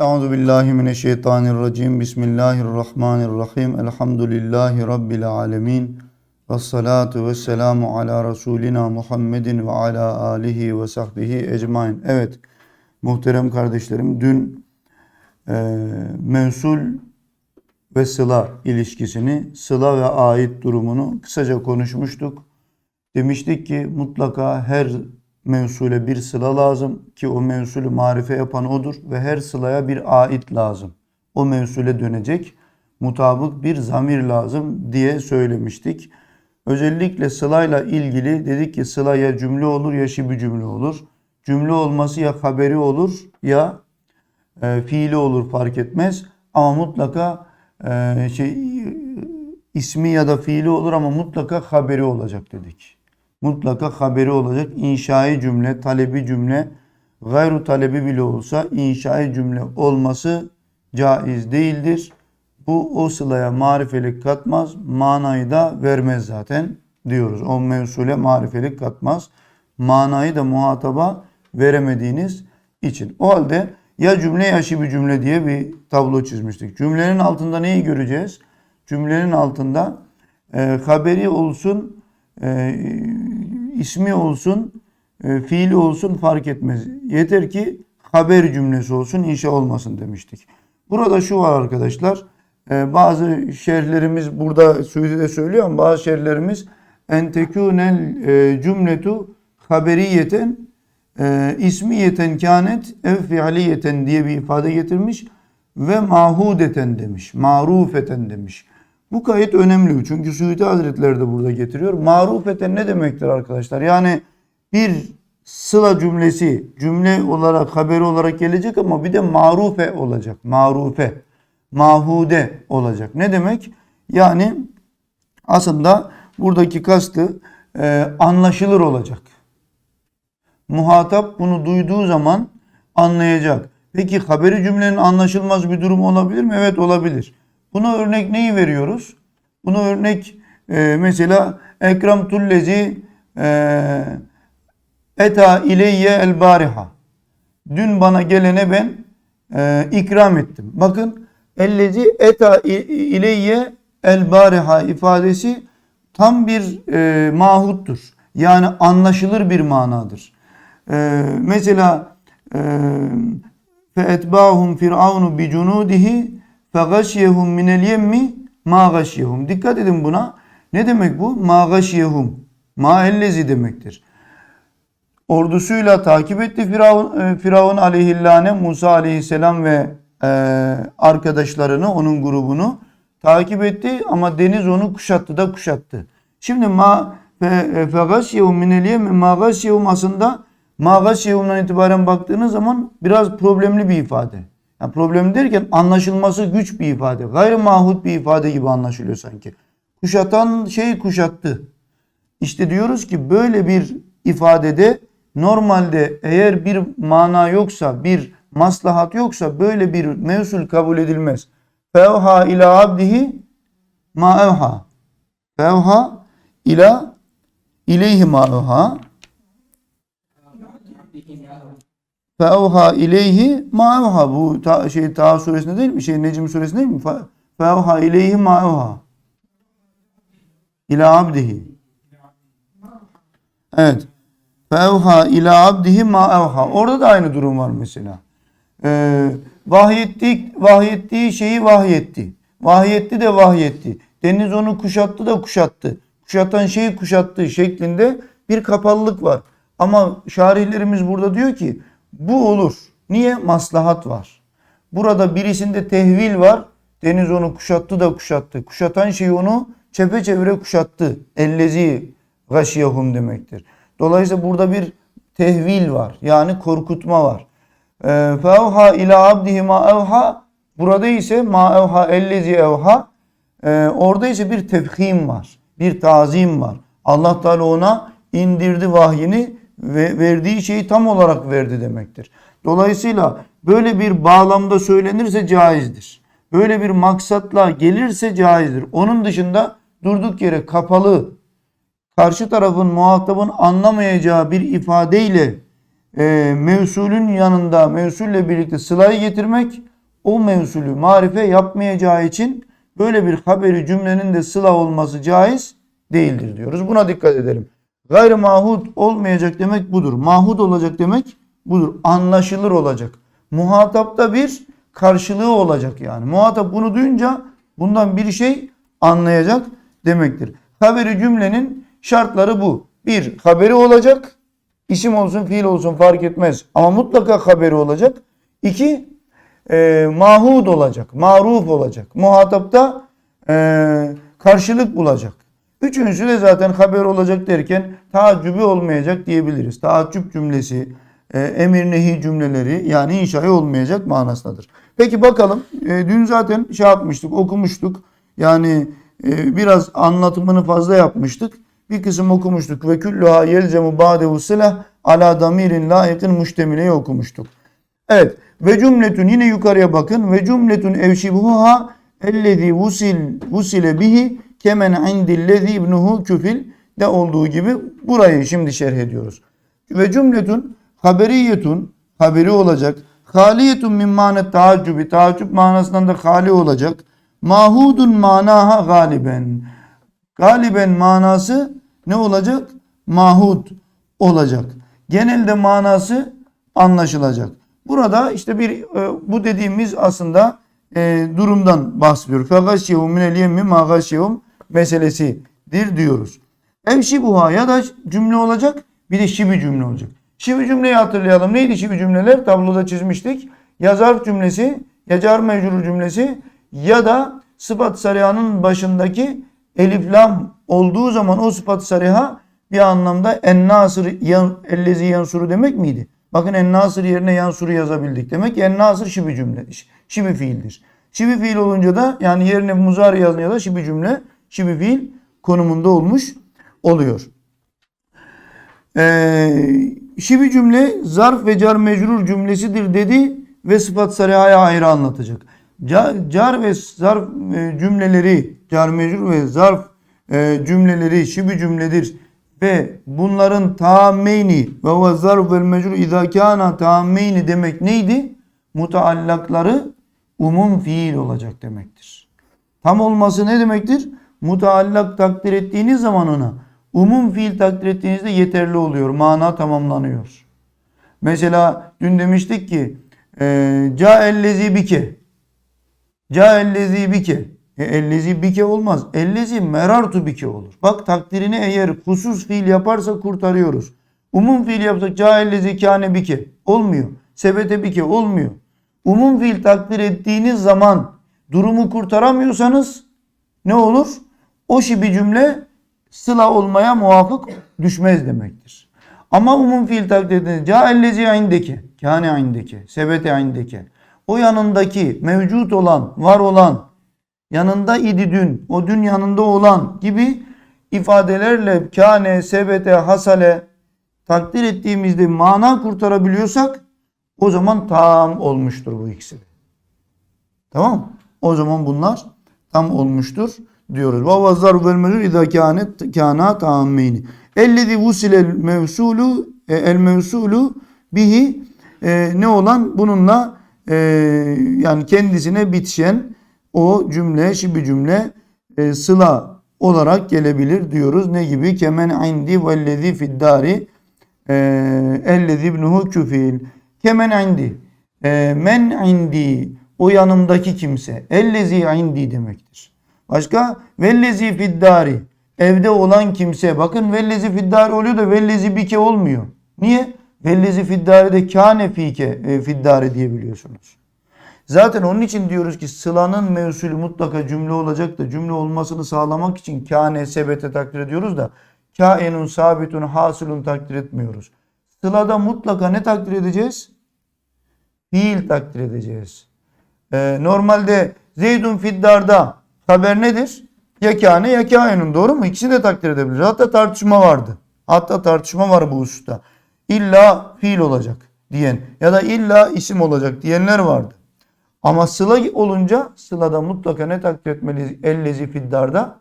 Euzu billahi mineşşeytanirracim. Bismillahirrahmanirrahim. Elhamdülillahi rabbil alamin. Ves salatu vesselamu ala rasulina Muhammedin ve ala alihi ve sahbihi ecmaîn. Evet. Muhterem kardeşlerim dün e, mensul ve sıla ilişkisini, sıla ve ait durumunu kısaca konuşmuştuk. Demiştik ki mutlaka her mevsule bir sıla lazım ki o mevsulü marife yapan odur ve her sılaya bir ait lazım. O mevsule dönecek mutabık bir zamir lazım diye söylemiştik. Özellikle sılayla ilgili dedik ki sıla ya cümle olur ya şibi cümle olur. Cümle olması ya haberi olur ya e, fiili olur fark etmez. Ama mutlaka e, şey ismi ya da fiili olur ama mutlaka haberi olacak dedik. Mutlaka haberi olacak. İnşai cümle, talebi cümle, gayru talebi bile olsa inşai cümle olması caiz değildir. Bu o sılaya marifelik katmaz, manayı da vermez zaten diyoruz. O mevsule marifelik katmaz. Manayı da muhataba veremediğiniz için. O halde ya cümle ya şibi cümle diye bir tablo çizmiştik. Cümlenin altında neyi göreceğiz? Cümlenin altında e, haberi olsun, e, ismi olsun, e, fiili olsun fark etmez. Yeter ki haber cümlesi olsun, inşa olmasın demiştik. Burada şu var arkadaşlar. e, bazı şerhlerimiz burada Suudi'de söylüyor ama bazı şerhlerimiz entekûnel e, cümletu haberiyeten e, ismiyeten kânet ev fiiliyeten diye bir ifade getirmiş ve mahudeten demiş. Marufeten demiş. Bu kayıt önemli çünkü Suudi Hazretleri de burada getiriyor. Marufeten ne demektir arkadaşlar? Yani bir sıla cümlesi cümle olarak haberi olarak gelecek ama bir de marufe olacak. Marufe, mahude olacak. Ne demek? Yani aslında buradaki kastı e, anlaşılır olacak. Muhatap bunu duyduğu zaman anlayacak. Peki haberi cümlenin anlaşılmaz bir durum olabilir mi? Evet olabilir. Buna örnek neyi veriyoruz? Buna örnek e, mesela Ekrem Tullezi e, Eta ileyye el bariha. Dün bana gelene ben e, ikram ettim. Bakın ellezi eta ileyye el bariha ifadesi tam bir e, mahuttur. Yani anlaşılır bir manadır. E, mesela e, fe etbahum firavunu bi cunudihi gaşyehum minel yemmi ma gaşyehum. Dikkat edin buna. Ne demek bu? Ma gaşyehum. Ma ellezi demektir ordusuyla takip etti Firavun, e, Firavun aleyhillâne Musa aleyhisselam ve e, arkadaşlarını onun grubunu takip etti ama deniz onu kuşattı da kuşattı. Şimdi ma fegasyehum minel yem ma gasyehum aslında ma gasyehum'dan itibaren baktığınız zaman biraz problemli bir ifade. Yani problem derken anlaşılması güç bir ifade. Gayrı mahut bir ifade gibi anlaşılıyor sanki. Kuşatan şey kuşattı. İşte diyoruz ki böyle bir ifadede Normalde eğer bir mana yoksa, bir maslahat yoksa böyle bir mevsul kabul edilmez. Fevha ila abdihi ma evha. Fevha ila ileyhi ma evha. Fevha ileyhi ma evha. Bu ta, şey Taha suresinde değil mi? Şey Necm suresinde değil mi? Fevha ileyhi ma evha. İla abdihi. Evet. Fevha ila abdihi ma evha. Orada da aynı durum var mesela. Ee, vahyettik, vahyettiği şeyi vahyetti. Vahyetti de vahyetti. Deniz onu kuşattı da kuşattı. Kuşatan şeyi kuşattı şeklinde bir kapalılık var. Ama şarihlerimiz burada diyor ki bu olur. Niye? Maslahat var. Burada birisinde tehvil var. Deniz onu kuşattı da kuşattı. Kuşatan şeyi onu çepeçevre kuşattı. Ellezi gaşiyahum demektir. Dolayısıyla burada bir tehvil var. Yani korkutma var. Ee, Fevha ila abdihi ma evha. Burada ise ma evha ellezi evha. Ee, orada ise bir tefhim var. Bir tazim var. Allah Teala ona indirdi vahyini ve verdiği şeyi tam olarak verdi demektir. Dolayısıyla böyle bir bağlamda söylenirse caizdir. Böyle bir maksatla gelirse caizdir. Onun dışında durduk yere kapalı karşı tarafın muhatabın anlamayacağı bir ifadeyle e, mevsulün yanında mevsulle birlikte sılayı getirmek o mevsulü marife yapmayacağı için böyle bir haberi cümlenin de sıla olması caiz değildir diyoruz. Buna dikkat edelim. Gayrı mahud olmayacak demek budur. Mahud olacak demek budur. Anlaşılır olacak. Muhatapta bir karşılığı olacak yani. Muhatap bunu duyunca bundan bir şey anlayacak demektir. Haberi cümlenin şartları bu. Bir, haberi olacak. İsim olsun, fiil olsun fark etmez. Ama mutlaka haberi olacak. İki, e, mahud olacak, maruf olacak. Muhatapta e, karşılık bulacak. Üçüncüsü de zaten haber olacak derken taaccübü olmayacak diyebiliriz. Taaccüp cümlesi, e, emir nehi cümleleri yani inşai olmayacak manasındadır. Peki bakalım e, dün zaten şey yapmıştık okumuştuk. Yani e, biraz anlatımını fazla yapmıştık. Bir kısım okumuştuk. Ve külluha yelzemu ba'dehu silah ala damirin laikin müştemileyi okumuştuk. Evet. Ve cümletün yine yukarıya bakın. Ve cümletün evşibuha ellezî vusil vusile bihi kemen indillezî ibnuhu küfil de olduğu gibi burayı şimdi şerh ediyoruz. Ve cümletün haberiyetun haberi olacak. Haliyetun min manet taaccübi taaccüp manasından da hali olacak. Mahudun manaha galiben. Galiben manası ne olacak? Mahud olacak. Genelde manası anlaşılacak. Burada işte bir e, bu dediğimiz aslında e, durumdan bahsediyor. Fegaşyehum minel yemmi ma gaşyehum meselesidir diyoruz. Ev şibuha ya da cümle olacak bir de şibi cümle olacak. Şibi cümleyi hatırlayalım. Neydi şibi cümleler? Tabloda çizmiştik. Ya zarf cümlesi, ya car cümlesi ya da sıfat sarihanın başındaki elif lam olduğu zaman o sıfat sariha bir anlamda en nasır yan, ellezi yansuru demek miydi? Bakın en nasır yerine yansuru yazabildik. Demek ki en nasır şibi cümle, şibi fiildir. Şibi fiil olunca da yani yerine muzari yazınca da şibi cümle, şibi fiil konumunda olmuş oluyor. Ee, şibi cümle zarf ve car mecrur cümlesidir dedi ve sıfat sarihaya ayrı anlatacak. Car, car ve zarf e, cümleleri, car mecrur ve zarf e, cümleleri şibi cümledir ve bunların taammeyni ve huve zarf vel mecrur izâ kâna taammeyni demek neydi? Mutaallakları umum fiil olacak demektir. Tam olması ne demektir? Mutaallak takdir ettiğiniz zaman ona umum fiil takdir ettiğinizde yeterli oluyor. Mana tamamlanıyor. Mesela dün demiştik ki e, ca ellezi bike ca ellezi bike e, ellezi bike olmaz. Ellezi merartu bike olur. Bak takdirini eğer husus fiil yaparsa kurtarıyoruz. Umum fiil yapsak ca ellezi kâne bike olmuyor. Sebete bike olmuyor. Umum fiil takdir ettiğiniz zaman durumu kurtaramıyorsanız ne olur? O şibi cümle sıla olmaya muvafık düşmez demektir. Ama umum fiil takdir ettiğiniz ca ellezi indeki kâne indeki sebete indeki o yanındaki mevcut olan var olan yanında idi dün, o dün yanında olan gibi ifadelerle kâne, sebete, hasale takdir ettiğimizde mana kurtarabiliyorsak o zaman tam olmuştur bu ikisi. Tamam? O zaman bunlar tam olmuştur diyoruz. Ve vazzar vel mevsul izâ kâne kâna tâmmeyni. Ellezî vusilel mevsulü el mevsulü bihi e, ne olan bununla e, yani kendisine bitişen o cümle, şibi cümle e, sıla olarak gelebilir diyoruz. Ne gibi? Kemen indi vellezi fiddari e, ellezi ibnuhu küfil. Kemen indi. E, men indi. O yanımdaki kimse. Ellezi indi demektir. Başka? Vellezi fiddari. Evde olan kimse. Bakın vellezi fiddari oluyor da vellezi bike olmuyor. Niye? Vellezi fiddari de kâne fike e, fiddari diyebiliyorsunuz. Zaten onun için diyoruz ki sılanın mevsulü mutlaka cümle olacak da cümle olmasını sağlamak için kâne sebete takdir ediyoruz da kâenun sabitun hasılun takdir etmiyoruz. Sılada mutlaka ne takdir edeceğiz? Fiil takdir edeceğiz. Ee, normalde Zeydun fiddarda haber nedir? Ya kâenun doğru mu? İkisini de takdir edebiliriz. Hatta tartışma vardı. Hatta tartışma var bu hususta. İlla fiil olacak diyen ya da illa isim olacak diyenler vardı. Ama sıla olunca sılada mutlaka ne takdir etmeliyiz? Ellezi fiddarda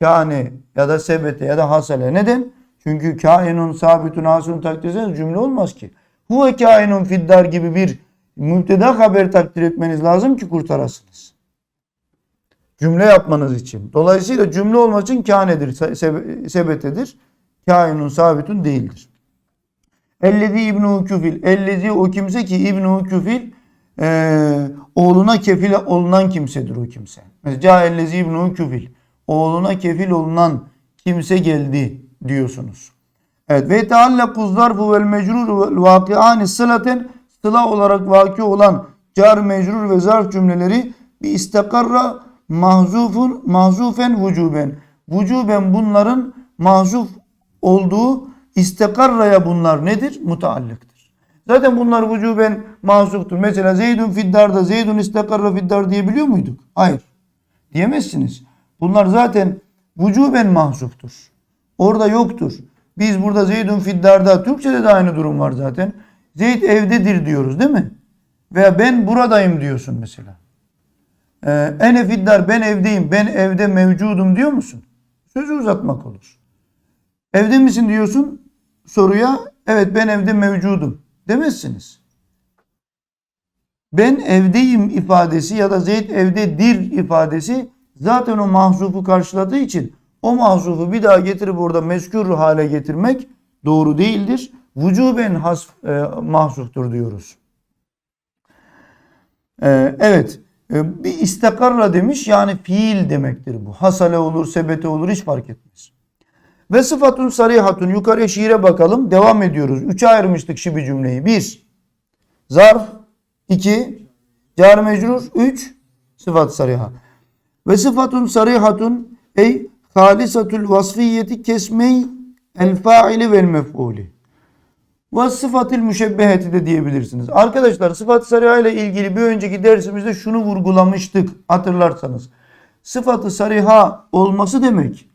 kâne ya da sebete ya da hasale. Neden? Çünkü kâinun sabitun hasun takdir etseniz cümle olmaz ki. huve kainun fiddar gibi bir mübteda haber takdir etmeniz lazım ki kurtarasınız. Cümle yapmanız için. Dolayısıyla cümle olmak için kânedir, sebe- sebetedir. Kainun sabitun değildir. Ellezi İbnu Küfil. Ellezi o kimse ki İbnu Küfil eee, oğluna kefil olunan kimsedir o kimse. Mesela ellezi İbnu Küfil. Oğluna kefil olunan kimse geldi diyorsunuz. Evet ve teallakü zarfu vel mecrur vel vakiani sılaten sıla olarak vaki olan car mecrur ve zarf cümleleri bir istakarra mahzufun mahzufen vücuben. Vücuben bunların mahzuf olduğu istakarraya bunlar nedir? Mutaallıktır. Zaten bunlar vücuben mahzuftur. Mesela Zeydun fiddarda Zeydun istakarra fiddar diyebiliyor muyduk? Hayır. Diyemezsiniz. Bunlar zaten vücuben mahzuftur. Orada yoktur. Biz burada Zeydun fiddarda Türkçede de aynı durum var zaten. Zeyd evdedir diyoruz değil mi? Veya ben buradayım diyorsun mesela. Ee, ene fiddar ben evdeyim. Ben evde mevcudum diyor musun? Sözü uzatmak olur. Evde misin diyorsun soruya. Evet ben evde mevcudum. Demezsiniz. Ben evdeyim ifadesi ya da Zeyd evdedir ifadesi zaten o mahzufu karşıladığı için o mahzufu bir daha getirip orada meskür hale getirmek doğru değildir. Vücuben has, e, mahzuftur diyoruz. E, evet. E, bir istakarra demiş yani fiil demektir bu. Hasale olur, sebete olur hiç fark etmez. Ve sıfatun sarihatun yukarıya şiire bakalım. Devam ediyoruz. Üçe ayırmıştık şibi cümleyi. Bir, zarf. iki car mecrur. Üç, sıfat sariha. Ve sıfatun sarihatun ey halisatul vasfiyeti kesmey el faili vel mef'uli. Ve sıfatil müşebbeheti de diyebilirsiniz. Arkadaşlar sıfat sariha ile ilgili bir önceki dersimizde şunu vurgulamıştık hatırlarsanız. Sıfatı sariha olması demek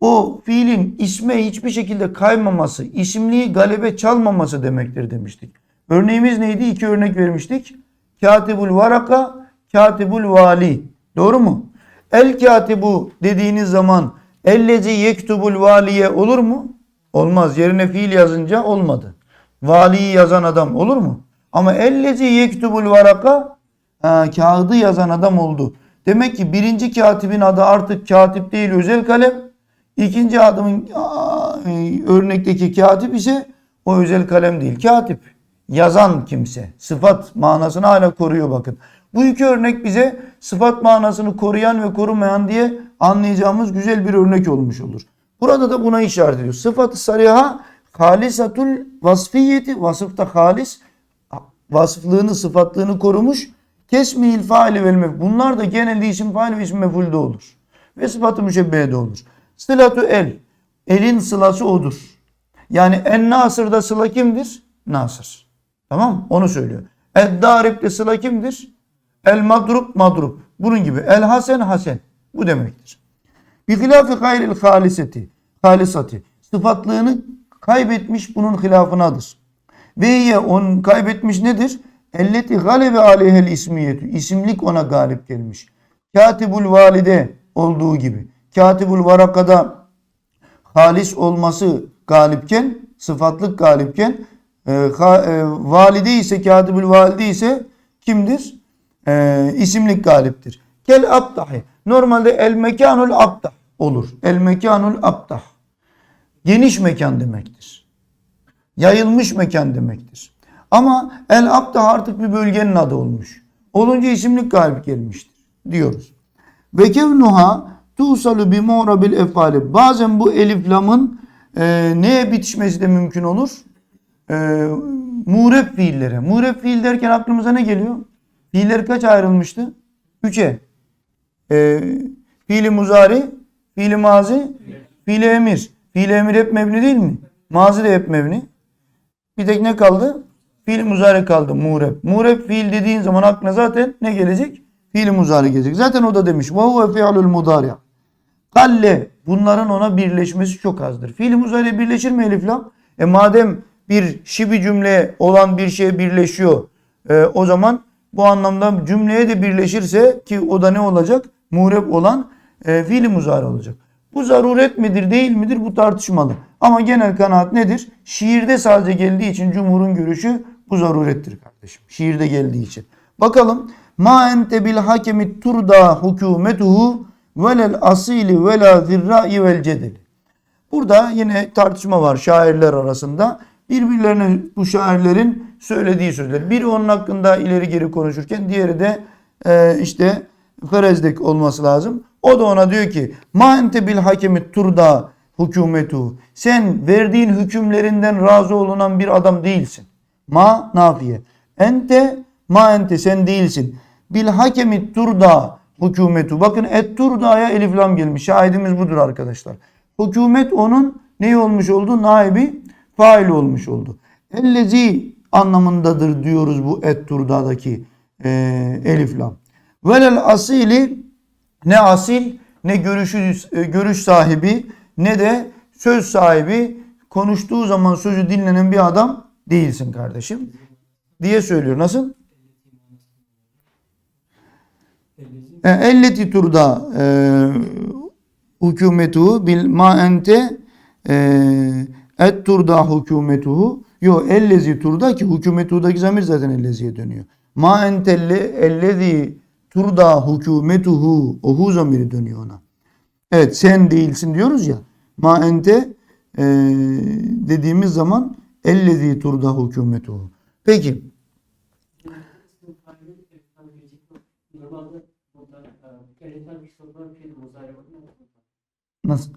o fiilin isme hiçbir şekilde kaymaması, isimliği galebe çalmaması demektir demiştik. Örneğimiz neydi? İki örnek vermiştik. Katibul varaka, katibul vali. Doğru mu? El katibu dediğiniz zaman ellezi yektubul valiye olur mu? Olmaz. Yerine fiil yazınca olmadı. Valiyi yazan adam olur mu? Ama ellezi yektubul varaka ha, kağıdı yazan adam oldu. Demek ki birinci katibin adı artık katip değil özel kalem. İkinci adımın örnekteki katip ise o özel kalem değil. Katip yazan kimse. Sıfat manasını hala koruyor bakın. Bu iki örnek bize sıfat manasını koruyan ve korumayan diye anlayacağımız güzel bir örnek olmuş olur. Burada da buna işaret ediyor. Sıfat-ı sariha halisatul vasfiyeti vasıfta halis vasıflığını sıfatlığını korumuş. Kesmihil faili vel mef. Bunlar da genelde isim fail ve isim mefulde olur. Ve sıfatı müşebbehede olur. Sılatu el. Elin sılası odur. Yani en nasırda sıla kimdir? Nasır. Tamam? Onu söylüyor. El daribde sıla kimdir? El madrub madrub. Bunun gibi. El hasen hasen. Bu demektir. Bir hilafı gayril haliseti. Halisati. Sıfatlığını kaybetmiş bunun hilafınadır. Ve ye onun kaybetmiş nedir? Elleti galebe aleyhel ismiyetü. İsimlik ona galip gelmiş. Katibul valide olduğu gibi. Katibul varakada halis olması galipken, sıfatlık galipken e, ha, e, valide ise katibul valide ise kimdir? E, isimlik galiptir. Kel abdahi. Normalde el mekanul abdah olur. El mekanul abdah. Geniş mekan demektir. Yayılmış mekan demektir. Ama el abdah artık bir bölgenin adı olmuş. Olunca isimlik galip gelmiştir diyoruz. Ve kevnuha tusalu bi mu'rabil efali. Bazen bu elif lamın e, neye bitişmesi de mümkün olur? E, mureb fiillere. Mureb fiil derken aklımıza ne geliyor? Fiiller kaç ayrılmıştı? Üçe. E, fiili muzari, fiili mazi, fiili emir. Fiili emir hep mebni değil mi? Mazi de hep mebni. Bir tek ne kaldı? Fiil muzari kaldı. Mureb. Mureb fiil dediğin zaman aklına zaten ne gelecek? Fiil muzari gelecek. Zaten o da demiş. Ve huve fi'lul mudari. Galle. Bunların ona birleşmesi çok azdır. Fiil muzari birleşir mi elif lam? E madem bir şibi cümle olan bir şeye birleşiyor. e, o zaman bu anlamda cümleye de birleşirse ki o da ne olacak? Mureb olan e, fiil muzari olacak. Bu zaruret midir değil midir bu tartışmalı. Ama genel kanaat nedir? Şiirde sadece geldiği için cumhurun görüşü bu zarurettir kardeşim. Şiirde geldiği için. Bakalım. Ma ente bil hakemi turda hukumetuhu velel asili vela zirra'i vel cedeli. Burada yine tartışma var şairler arasında. Birbirlerine bu şairlerin söylediği sözler. Biri onun hakkında ileri geri konuşurken diğeri de e, işte Ferezdek olması lazım. O da ona diyor ki ma ente bil hakemi turda hükümetu. Sen verdiğin hükümlerinden razı olunan bir adam değilsin. Ma nafiye. Ente ma ente sen değilsin. Bil hakemi turda hükümetu. Bakın et turda'ya elif lam gelmiş. Şahidimiz budur arkadaşlar. Hükümet onun neyi olmuş oldu? Naibi fail olmuş oldu. Ellezi anlamındadır diyoruz bu et turda'daki e, elif lam. Velel asili ne asil ne görüşü, e, görüş sahibi ne de söz sahibi konuştuğu zaman sözü dinlenen bir adam değilsin kardeşim diye söylüyor. Nasıl? E, Elleti turda e, hükümetuhu bil ma ente e, et turda hükümetuhu yo ellezi turda ki hükümetuhudaki zamir zaten elleziye dönüyor. Ma entelle ellezi turda hükümetuhu ohu zamiri dönüyor ona. Evet sen değilsin diyoruz ya. Ma ente e, dediğimiz zaman ellezi turda hükümetuhu. Peki nasıl?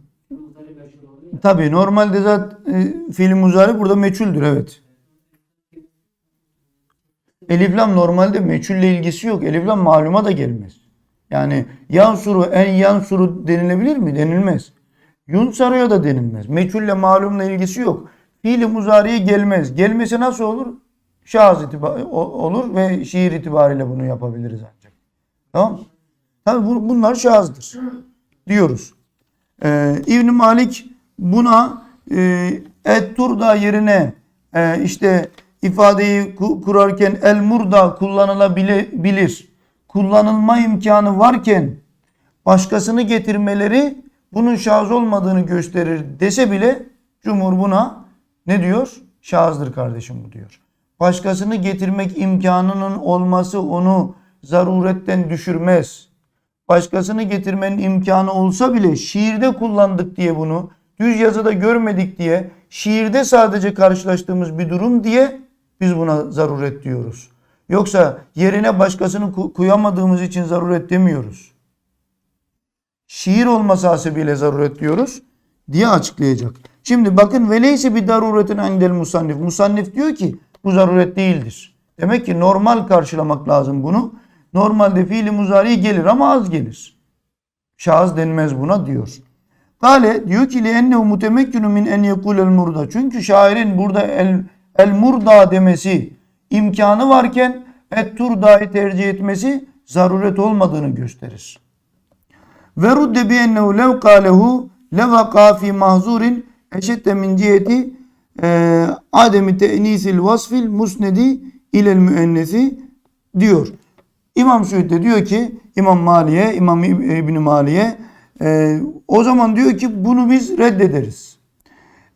Tabii normalde zaten e, fiil muzari burada meçhuldür evet. Eliflam normalde meçhulle ilgisi yok. Eliflam maluma da gelmez. Yani yansuru en yansuru denilebilir mi? Denilmez. Yunsaruya da denilmez. Meçhulle malumla ilgisi yok. Fiili muzariye gelmez. Gelmesi nasıl olur? Şahıs itibar olur ve şiir itibariyle bunu yapabiliriz ancak. Tamam bu- bunlar şahızdır. Diyoruz. Ee, İbn Malik buna e, et turda yerine e, işte ifadeyi ku- kurarken el murda kullanılabilir. Kullanılma imkanı varken başkasını getirmeleri bunun şahız olmadığını gösterir dese bile Cumhur buna ne diyor? Şahızdır kardeşim bu diyor. Başkasını getirmek imkanının olması onu zaruretten düşürmez başkasını getirmenin imkanı olsa bile şiirde kullandık diye bunu, düz yazıda görmedik diye, şiirde sadece karşılaştığımız bir durum diye biz buna zaruret diyoruz. Yoksa yerine başkasını koyamadığımız için zaruret demiyoruz. Şiir olması hasebiyle zaruret diyoruz diye açıklayacak. Şimdi bakın veleyse bir daruretin endel musannif. Musannif diyor ki bu zaruret değildir. Demek ki normal karşılamak lazım bunu. Normalde fiili muzari gelir ama az gelir. Şahıs denmez buna diyor. Kale diyor ki ennehu mutemekkinu min en el murda. Çünkü şairin burada el, el murda demesi imkanı varken et turda'yı tercih etmesi zaruret olmadığını gösterir. Ve rudde bi ennehu lev kâlehu levaka fi mahzurin eşette min ciheti e, ademi te'nisil vasfil musnedi ilel müennesi diyor. İmam Suyut de diyor ki İmam Maliye, İmam İbni Maliye e, o zaman diyor ki bunu biz reddederiz.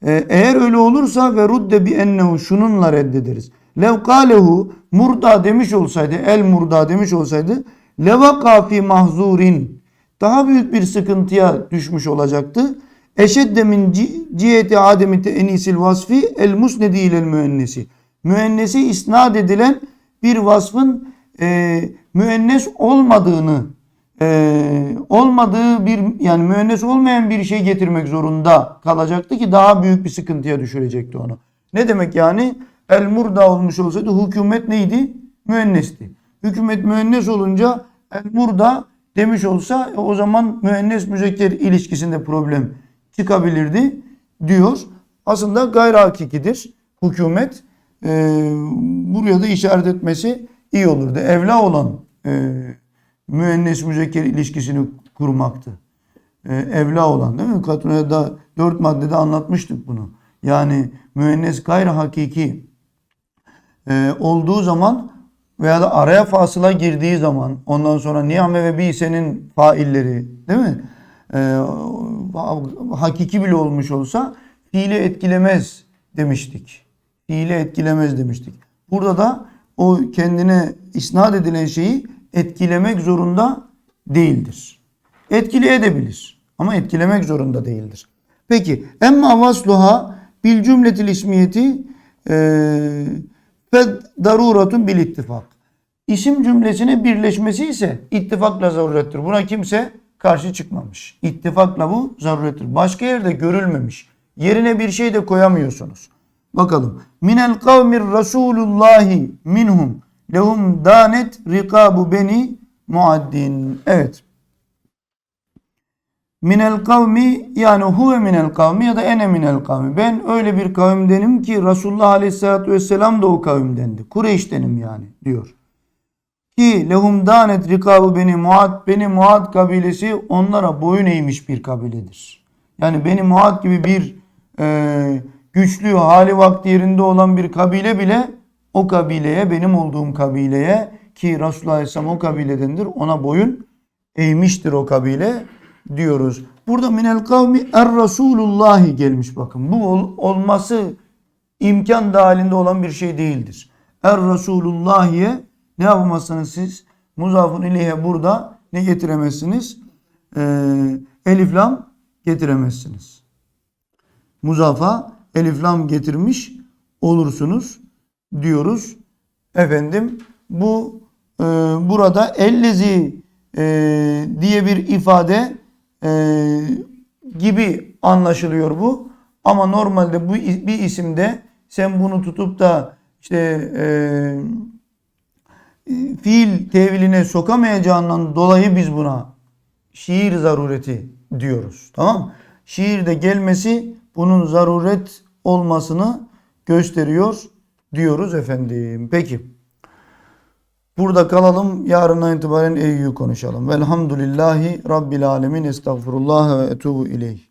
E, eğer öyle olursa ve rudde bi ennehu şununla reddederiz. Lev kâlehu murda demiş olsaydı, el murda demiş olsaydı levaka fi mahzurin daha büyük bir sıkıntıya düşmüş olacaktı. Eşedde min ci- ciheti ademi enisil vasfi el musnedi ilel müennesi. Müennesi isnat edilen bir vasfın e, müennes olmadığını e, olmadığı bir yani müennes olmayan bir şey getirmek zorunda kalacaktı ki daha büyük bir sıkıntıya düşürecekti onu. Ne demek yani? El murda olmuş olsaydı hükümet neydi? Müennesti. Hükümet müennes olunca el murda demiş olsa e, o zaman müennes müzekker ilişkisinde problem çıkabilirdi diyor. Aslında gayri hakikidir. Hükümet e, buraya da işaret etmesi iyi olurdu. Evla olan e, müennes müzekker ilişkisini kurmaktı. E, evla olan değil mi? Katuna'da dört maddede anlatmıştık bunu. Yani müennes gayri hakiki e, olduğu zaman veya da araya fasıla girdiği zaman ondan sonra niyame ve bisenin failleri değil mi? e, hakiki bile olmuş olsa fiili etkilemez demiştik. Fiili etkilemez demiştik. Burada da o kendine isnat edilen şeyi etkilemek zorunda değildir. Etkileyebilir ama etkilemek zorunda değildir. Peki emma vasluha bil cümletil ismiyeti ve daruratun bil ittifak. İsim cümlesine birleşmesi ise ittifakla zarurettir. Buna kimse karşı çıkmamış. İttifakla bu zarurettir. Başka yerde görülmemiş. Yerine bir şey de koyamıyorsunuz. Bakalım. Minel kavmir rasulullahi minhum lehum danet rikabu beni muaddin. Evet. Minel kavmi yani huve minel kavmi ya da ene minel kavmi. Ben öyle bir kavimdenim ki Resulullah Aleyhisselatü Vesselam da o kavimdendi. Kureyş'tenim yani diyor. Ki lehum danet rikabu beni muad beni muad kabilesi onlara boyun eğmiş bir kabiledir. Yani beni muad gibi bir e, güçlü hali vakti yerinde olan bir kabile bile o kabileye benim olduğum kabileye ki Resulullah Aleyhisselam o kabiledendir ona boyun eğmiştir o kabile diyoruz. Burada minel kavmi er Resulullahi gelmiş bakın. Bu ol- olması imkan dahilinde olan bir şey değildir. Er Resulullahi'ye ne yapamazsınız siz? Muzafın ileyhe burada ne getiremezsiniz? Ee, elif lam getiremezsiniz. Muzafa elif lam getirmiş olursunuz diyoruz. Efendim bu e, burada ellezi e, diye bir ifade e, gibi anlaşılıyor bu. Ama normalde bu bir isimde sen bunu tutup da işte e, e, fiil teviline sokamayacağından dolayı biz buna şiir zarureti diyoruz. Tamam? Şiirde gelmesi bunun zaruret olmasını gösteriyor diyoruz efendim. Peki. Burada kalalım. Yarından itibaren Eyyu'yu konuşalım. Velhamdülillahi Rabbil Alemin. Estağfurullah ve etubu ileyh.